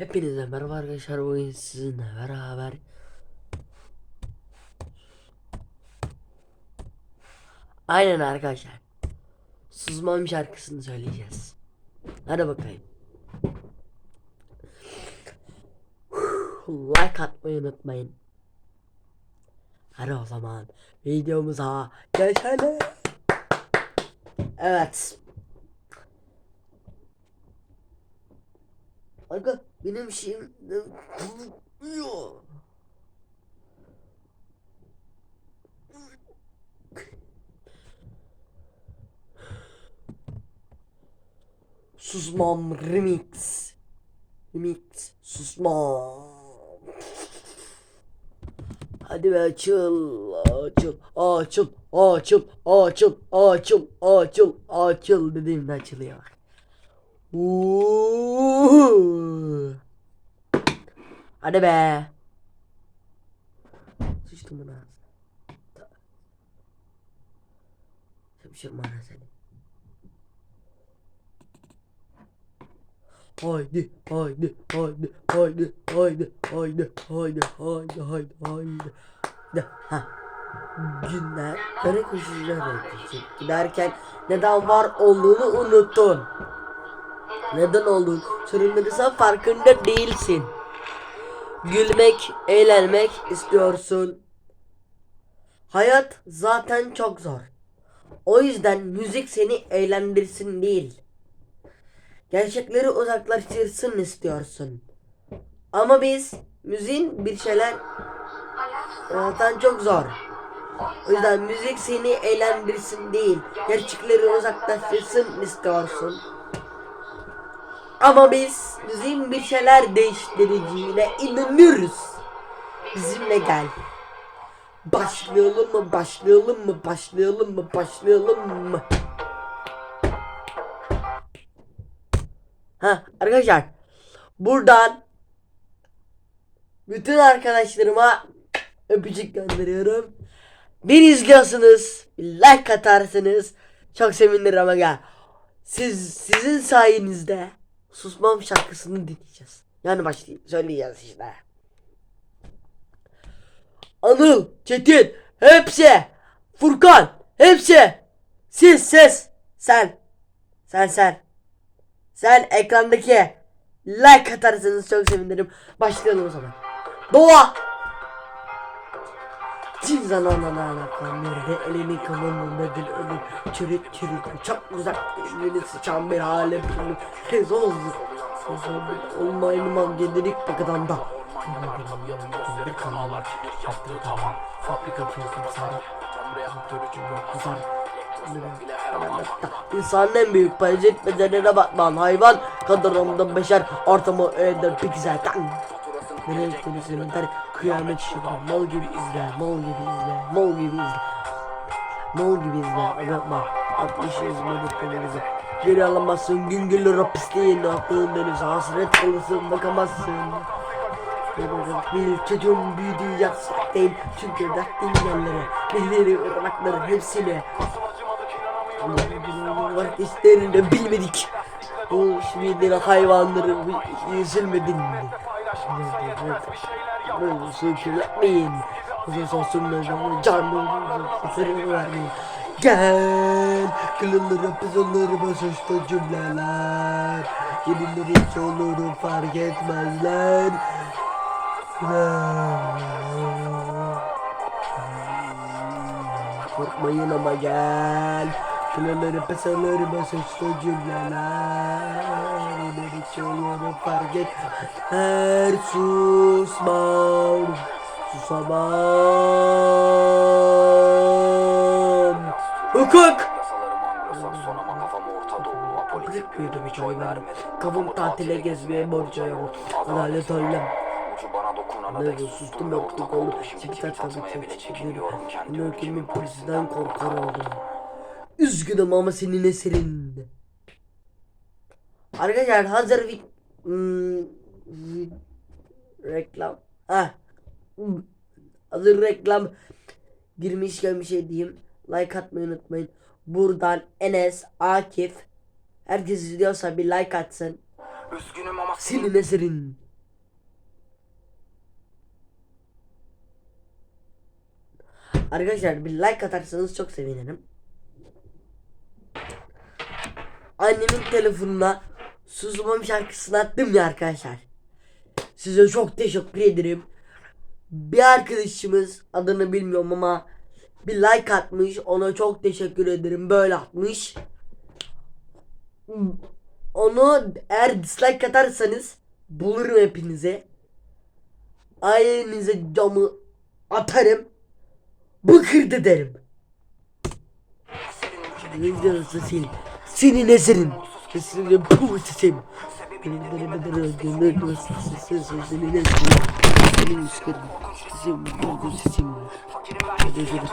Hepinize merhaba arkadaşlar bugün sizinle beraber Aynen arkadaşlar Susmam şarkısını söyleyeceğiz. Hadi bakayım. Like atmayı unutmayın. Hadi o zaman videomuza geçelim. Evet Aga benim şeyim kurumuyor. Susmam remix. Remix. Susmam. Hadi be açıl, açıl, açıl, açıl, açıl, açıl, açıl, açıl dediğimde açılıyor Uuu. Hadi be. Sıçtım bunu ağzına. Şapşır bana seni. Haydi, haydi, haydi, haydi, haydi, haydi, haydi, haydi, haydi, haydi. De, ha. Günler kara koşucular. Giderken neden var olduğunu unuttun. Neden olduğunu sorulmadıysa farkında değilsin. Gülmek, eğlenmek istiyorsun. Hayat zaten çok zor. O yüzden müzik seni eğlendirsin değil. Gerçekleri uzaklaştırsın istiyorsun. Ama biz müziğin bir şeyler zaten çok zor. O yüzden müzik seni eğlendirsin değil. Gerçekleri uzaklaştırsın istiyorsun. Ama biz müziğin bir şeyler değiştireceğine inanıyoruz. Bizimle gel. Başlayalım mı? Başlayalım mı? Başlayalım mı? Başlayalım mı? Ha arkadaşlar buradan bütün arkadaşlarıma öpücük gönderiyorum. Bir izliyorsunuz, like atarsınız. Çok sevinirim aga. Siz sizin sayenizde Susmam şarkısını dinleyeceğiz. Yani başlayıp söyleyeceğiz işte. Anıl, Çetin, hepsi, Furkan, hepsi. Siz, ses, sen, sen, sen. Sen ekrandaki like atarsanız çok sevinirim. Başlayalım o zaman. Doğa. Çizan anana alakam yerde elimi kanımı bedel ölüm. Çürük çürük çok uzak elini sıçan bir hale bilmem Tez oldu Olmayın man gelirik bakadan da. Kurmadım yanım üzeri kanalar Yaptığı tavan fabrika çözüm sarı. Reaktörücü yok kızar İnsanın en büyük payı etmelerine bakman hayvan. Kadınımda beşer. Ortamı öğrenir bir güzel Melek dönüşünün tarih Kıyamet şurada mal gibi izle mal gibi izle mal gibi izle. Mal gibi izle. Yapma. At işe hizmet denize Geri alamazsın. Gün gelir o pisliğin attığın denize Hasret kalırsın. Bakamazsın. Çocuğum büyüdüğü yasak değil Çünkü dertli yerlere Birileri ırmakların hepsine. Bak işlerini de bilmedik. Bu şimdi hayvanları üzülmedin mi? Şimdi, yapmayın, şekil yapmayın. Uzas olsun mezunu, canımı küfürümü vermeyin. Gel, kılınları pızınları basışta cümleler. Yenileri hiç olurum fark etmezler. Korkmayın ama gel. Şunları pesaları basıştı cümleler. Direksiyonları fark et. Her susmam Susamam. Hukuk! Bırak büyüdüm hiç oy vermedim Kafam tatile gezmeye borca yok. Adalet öyle ne sustum yoktuk oğlum. Şimdi tatlı bir çocuk gidiyorum Kendi ülkemin polisinden korkar oldum. Üzgünüm ama senin eserin. Arkadaşlar hazır bir hmm, reklam. Ah. Hazır reklam girmişken bir şey diyeyim. Like atmayı unutmayın. Buradan Enes, Akif herkes izliyorsa bir like atsın. Üzgünüm ama senin eserin. Arkadaşlar bir like atarsanız çok sevinirim. Annemin telefonuna Susmam şarkısını attım ya arkadaşlar. Size çok teşekkür ederim. Bir arkadaşımız adını bilmiyorum ama bir like atmış. Ona çok teşekkür ederim. Böyle atmış. Onu eğer dislike atarsanız bulurum hepinize. Ailenize camı atarım. Bıkırt ederim. Senin, senin eserin. Senin bu sesim.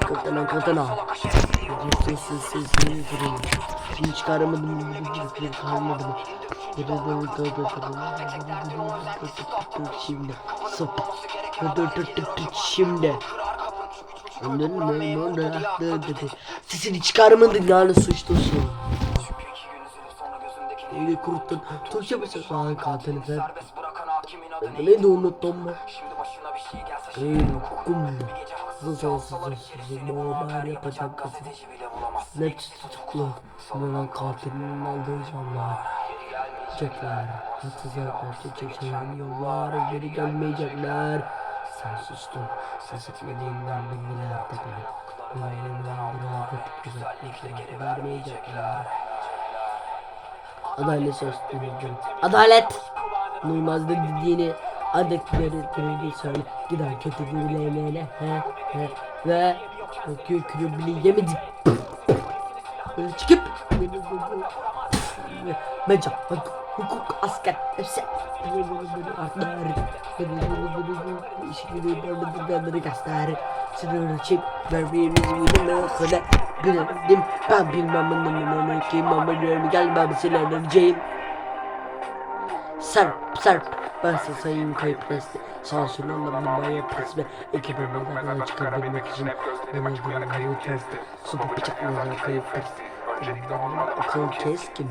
Katana katana. Hiç çıkaramadım. Kalmadım. Şimdi. Sop. Şimdi. Sesini çıkarmadın yani suçlusun. Eli kuruttun. Tuğçe mısın? Aa katilin sen. Ne de unuttum mu? Ey kum. Sızı sızı sızı Bağlar yapacak kızı. Ne tutuklu. Sınıran katilinin aldığı canlar. Çekler. Haksızlar çekecekler yollar. Geri gelmeyecekler. Sen sustun. Ses etmediğinden bilgiler tepeli. Güvenliğinden bir adet güzellikler vermeyecekler. Adalet söz dinledim. Adalet! Duymaz dediğini adetleri dinledi söyle. Gider kötü gürleyle he he ve kökünü bile yemedi. Böyle çıkıp Meca, hukuk, asker, hepsi Artlar İşini göster Sınırı çip Verdiğimiz bilmem kadar Bildim ben bilmem ne ne kim ama diyorum gelmem sileneceğim serp ben size sayayım kayıp resti Sansürlü anlamaya pres ve ekibimi nereden çıkarabilmek için Ben öldürüm kayıp testi. Su bıçaklarına kayıp resti Akıl keskin.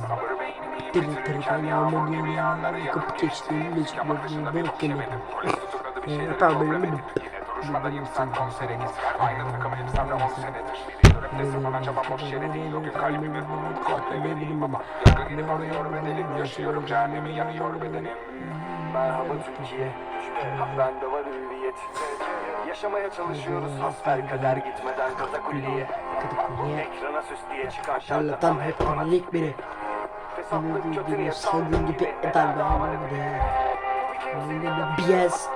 Diri tırdan yağmur yağmur Yakıp geçtiğim meşgulü bırak gelelim Şuradayım sen konseriniz. Aynanın kameramızdan da senedir. Ne zaman çabam boş yere değil. O bir kalbimin Kalbimi bilim baba. Yangını varıyor bedenim Yaşıyorum cehennemi yanıyor bedenim. Merhaba Türkiye. Bende var hürriyet Yaşamaya çalışıyoruz hasbel kader gitmeden katakulliye. Ekrana süs diye çıkan Şarlatan hep analik biri. Seni duyduğum salgın gibi eder ben de Önünde BS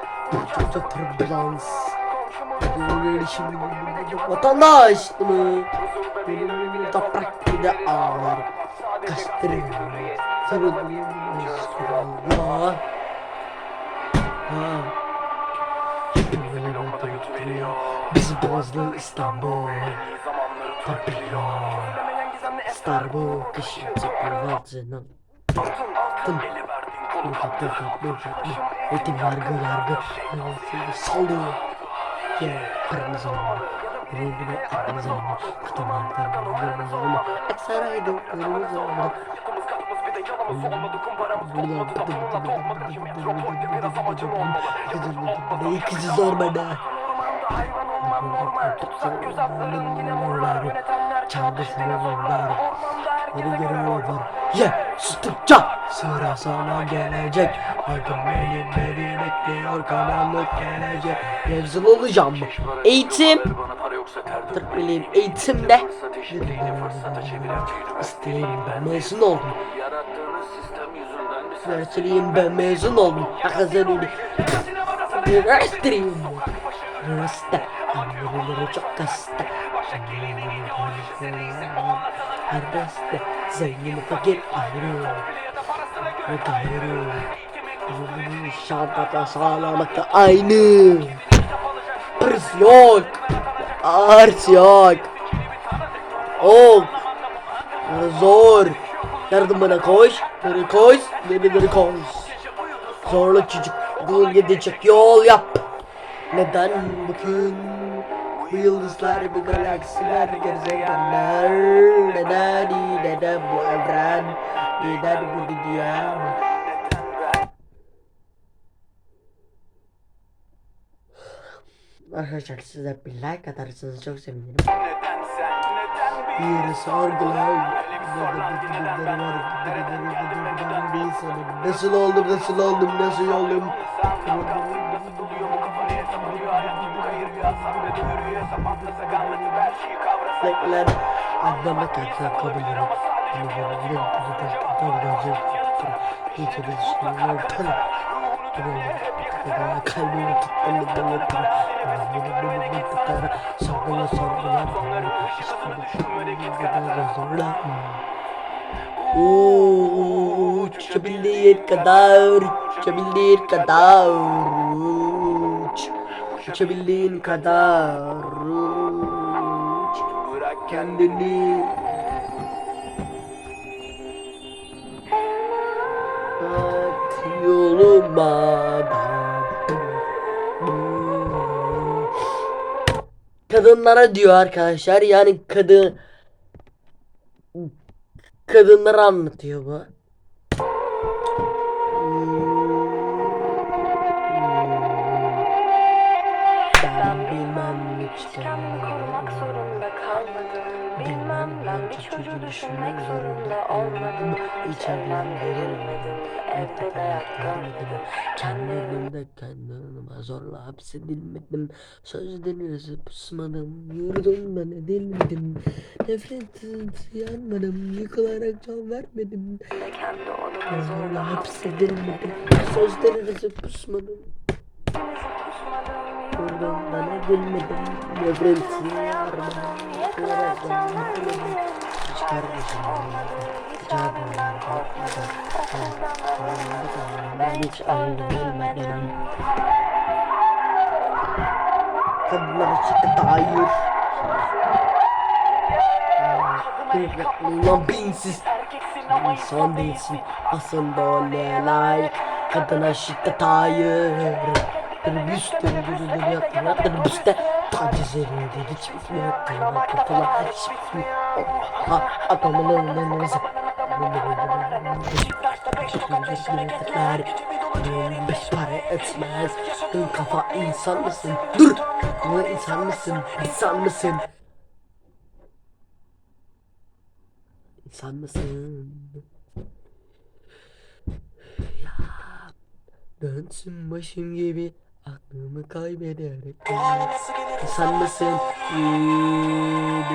Çok turbulans Böyle şimdi vatandaş mı? Toprak de ağlar Kaçtırıyor Sarılıyor Allah Ha Bizi bozdu İstanbul Papillon Starbuck kışın çıkıyor altından Tım Ufak ufak ufak Etim yargı yargı Sallıyor Ya paranızı alma Rengine paranızı alma Aksaray'da paranızı alma Kızı zor bana Çağda seviyorlar Yeni görüyorlar Ye sustukça Sıra sana gelecek. Artık beni beni bekliyor Karanlık gelecek. Mevzul olacağım Eğitim. Türk bileyim eğitimde. İsteyeyim ben mezun oldum. Üniversiteyim ben mezun oldum. Akazanını Üniversiteyim Üniversite. Anneleri çok hasta Harbeste Zengin fakir ayrı Yok ayrı Şartata sağlamakta aynı Hırs yok Hırs yok Ok. Zor. Yardımına koş? Beni koş? Beni beni koş? Zorla çocuk Bugün gidecek yol yap. Neden bugün bu yıldızlar, bu galaksiler, gezegenler Neden iyi, neden bu evren Neden bu dünya Arkadaşlar sizler bir like atarsanız çok sevinirim. Bir sorgular. Nasıl oldum, nasıl oldum, nasıl oldum? Bekler. Anlamak hakkı kabul ederim. Kalbimi tutmamdan yapar. Sorgula sorgula. Uçabildiğin kadar, uçabildiğin kadar, uçabildiğin kadar, uç, kendini at yoluma Kadınlara diyor arkadaşlar yani kadın kadınları anlatıyor bu. Düşünmek zorunda olmadım. Hiç evlendirilmedim. Evde dayak görmedim Kendi evimde kendi önüme zorla hapsedilmedim. Sözlerinizi pusmadım Yurdumdan edilmedim. Nefret yanmadım Yıkılarak can vermedim. Ve kendi odama Zorla hapsedilmedim. Sözlerinizi pusmadım Yurdumdan edilmedim. Nefret yanmadım Yıkılarak can vermedim kardeşim Rica Ben hiç ayrılmadım Kadınlar şiddete hayır Ulan binsiz İnsan değilsin aslında öyle layık Kadına şiddet hayır Dırbüs dırbüs dırbüs yaptılar Dırbüste taciz edildi Hiç bitmiyor kıyma kafalar Hiç bitmiyor Ha adamın önünden neyse Beş para etmez Dön kafa insan mısın? Dur! Bu insan mısın? İnsan mısın? İnsan mısın? Ya dönsün başım gibi aklımı kaybederek İnsan mısın?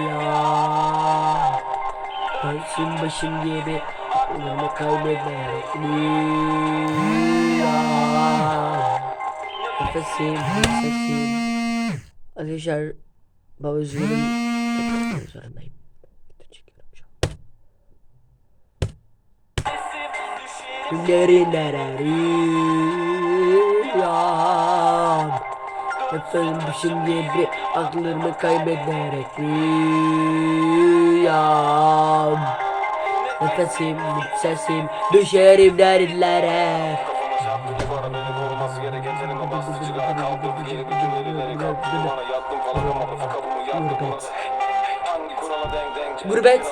Ya dönsün başım gibi aklımı kaybederek Ya Nefesim, nefesim. Arkadaşlar baba üzgünüm Kapatmak zorundayım Video Efendim düşün gibi aklımı kaybederek rüyam Nefesim, sesim düşerim derinlere denk denk Gurbet.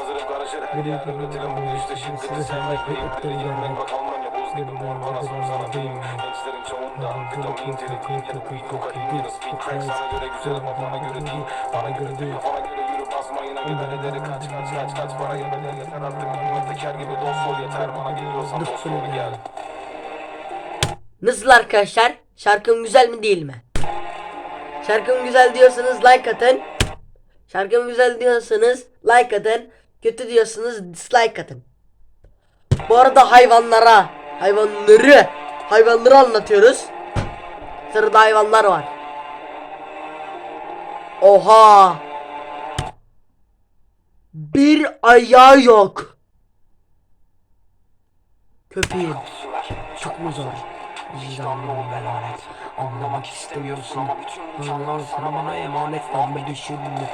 Nasıl arkadaşlar? Şarkım güzel mi değil mi? Şarkım güzel diyorsanız like atın. Şarkım güzel diyorsanız like atın. Kötü diyorsanız dislike atın. Bu arada hayvanlara, hayvanları, hayvanları anlatıyoruz. Sırada hayvanlar var. Oha! Bir ayağı yok. Köpeğin. Çok mu zor? Vicdanlı emanet Anlamak istemiyorsun canlar sana bana emanet Ben düşünme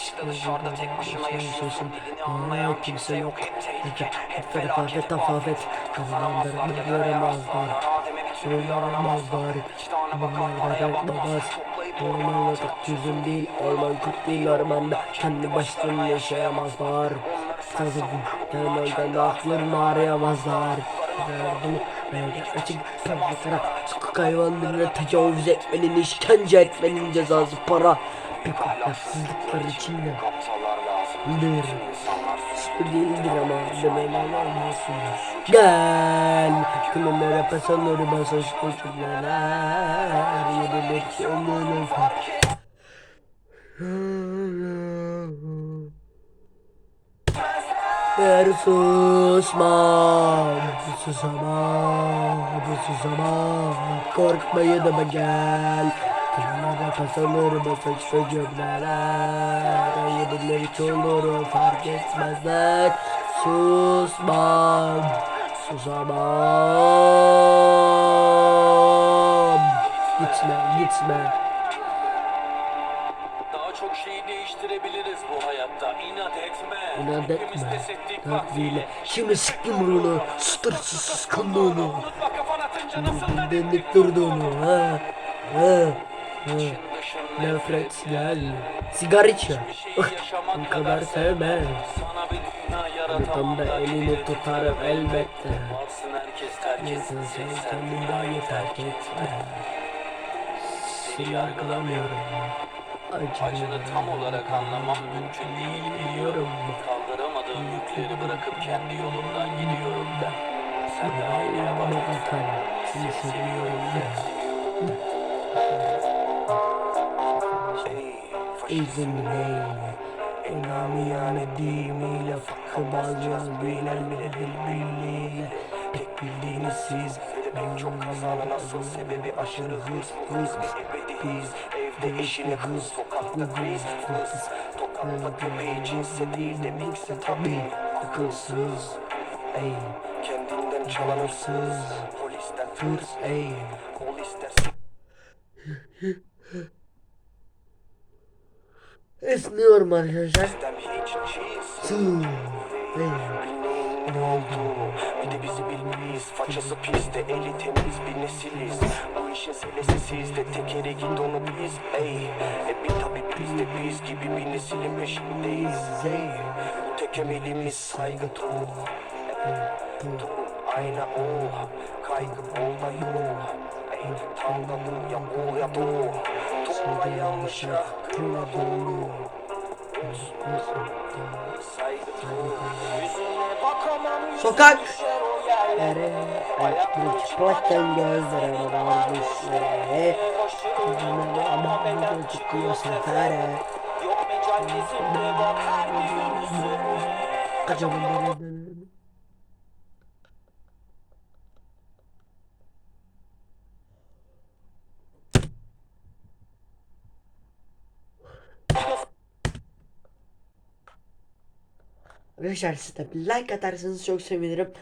Kışta dışarıda tek başına yaşıyorsun. Dilini anlayan kimse yok. Hep hep felaket tafafet. Kazananları göremezler Söylemezler Bunlar yapmaz Olmalı çözüm değil Olman kurt değil ormanda Kendi başlarına yaşayamazlar Sazım Temelde de haklarını arayamazlar. Derdimi Böyle açık Sokak hayvanlarına tecavüz etmenin işkence etmenin cezası para Bir haksızlıklar içinde Dır Su değildir ama demeler olmasın Gel! Kılımlara pasanları basış koşullar Yedilir sonunu fark Eğer susmam, susamam, susamam Korkmayı da gel Kıllara pasaları basınçlı cümleler Ayıbınları hiç olur fark etmezler Susmam, susamam Gitme, gitme Daha çok şeyi değiştirebiliriz bu hayatta. İnat etme. İnat etme. Takviyle. Şimdi sıktım ruhunu. Nasıl da Dindik durduğunu. Ha. Ha. Nefret gel. Sigara içiyor. Bu kadar sevme. Sana bir dünya Tam da yaratan elini tutarım elbette. Etsin sen sen kendin dahi terk etme. Seni yargılamıyorum. Acını tam olarak anlamam mümkün değil biliyorum. Kaldıramadığım yükleri bırakıp kendi yolumdan gidiyorum ben. Sen de bak. bakar. Seni seviyorum ben. İzin hey İnanmayan edimiyle Fakı bazı bilen bile dil birliğiyle Tek bildiğiniz siz. En çok kazanan asıl sebebi aşırı hız Hız biz. Evde işine hız Sokakta kriz hız Tokatla köpeği cinsi değil de miksi tabi Akılsız. Ey. Kendinden çalan hırsız. Hırsız Polisten Hırs ey. Kol ister Esniyorum arkadaşlar. Sizden hiç cheese Sığ Ey Bilmeyin ne olduğunu Bir de bizi bilmeliyiz. Façası pis de eli temiz bir nesiliz. Bu işin selesi sizde Tekeri git onu biz. Ey E bir tabi biz de biz gibi bir neslin peşindeyiz. Bu tek emelimiz saygı tuğ ayna o Kaygı bol da yok Ey dur ya ol ya doğ Tuğla yanlışa Sokak. Yere Ayakları çıplakken gözlere varmış yere Kızımın ama beni çıkıyor sefere Yok mecal kesinlikle bak her gün yüzü Acaba Arkadaşlar siz like atarsanız çok sevinirim.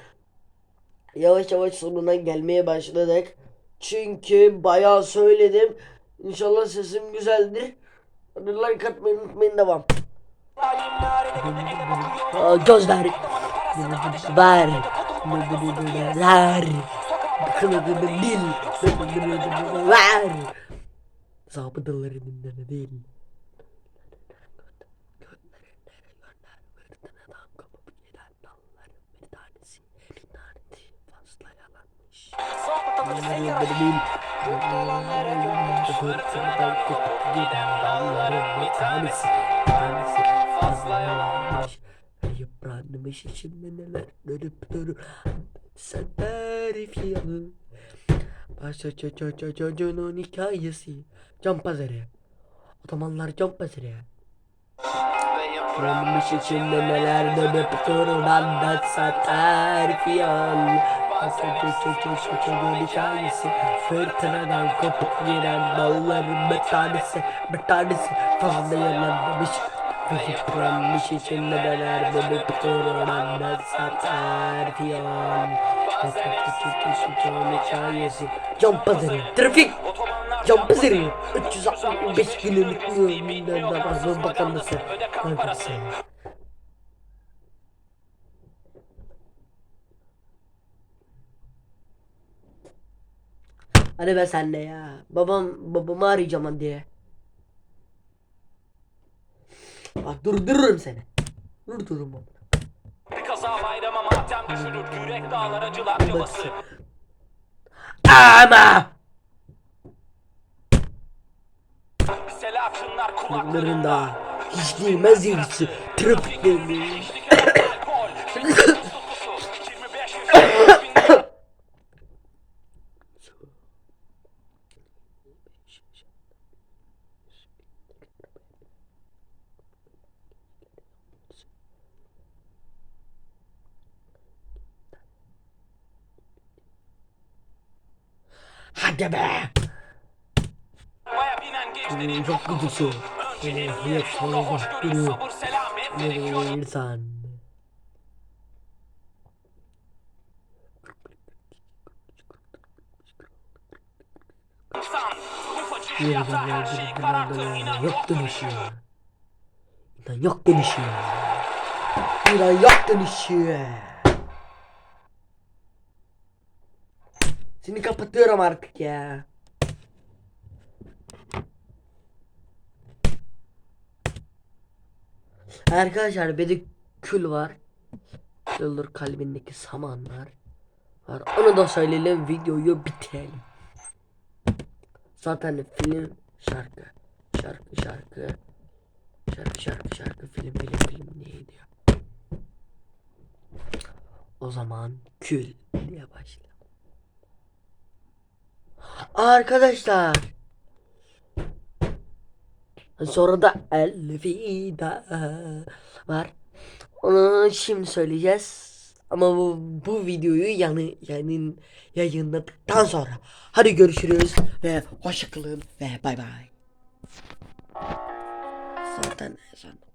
Yavaş yavaş sonuna gelmeye başladık. Çünkü bayağı söyledim. İnşallah sesim güzeldir. Hadi like atmayı unutmayın devam. Gözler. Ver. Ver. Ver. Zabıdaları dinleme değil. Fırtınadan kopup giden dalların bir tanesi laneti fazla yalanmış. Fırtınadan kopup giden dalların bir tanesi tanesi fazla yalanmış. Yıpranmış içimde neler dönüp durur. Sen tarif yalı. Başka çocuğun hikayesi. Can pazarı. Otomanlar can pazarı. Yıpranmış içimde neler dönüp durur anlatsa tarif yalı. Başka çocuğun hikayesi. Fırtınadan kopup giden dalların bir tanesi. Bir tanesi fazla yalanmış. Ve yıpranmış içimde neler dönüp durur anlatsa tarif yalı. Çocuğun hikayesi. Can pazarı. Trafik. Can pazarı. 365 günlük müminden namazın bakanlısı. Kankası. Hadi be sen de ya. Babam babamı arayacağım hadi. Bak durdururum seni. Durdururum onu. Bir kaza bayrama matem düşürür. Yürek dağlar acılar cabası. Ama. Selatınlar Kulaklarında hiç değmez yerisi trafiklerini. Hadi be! Çok gıcıksın. Benim hayat sana baktırıyor. Ne verirsen. Yeniden verdim yok dönüşü. İnan yok dönüşü. İnan yok dönüşü. Seni kapatıyorum artık ya. Arkadaşlar bir de kül var. Yıldır kalbindeki samanlar var. Onu da söyleyelim videoyu bitirelim. Zaten film şarkı şarkı şarkı şarkı şarkı şarkı film film film neydi ya? O zaman kül diye başla. Arkadaşlar Sonra da Elvida var. Onu şimdi söyleyeceğiz. Ama bu, bu videoyu yani yani yayınladıktan sonra. Hadi görüşürüz ve hoşçakalın ve bay bay. Zaten ezan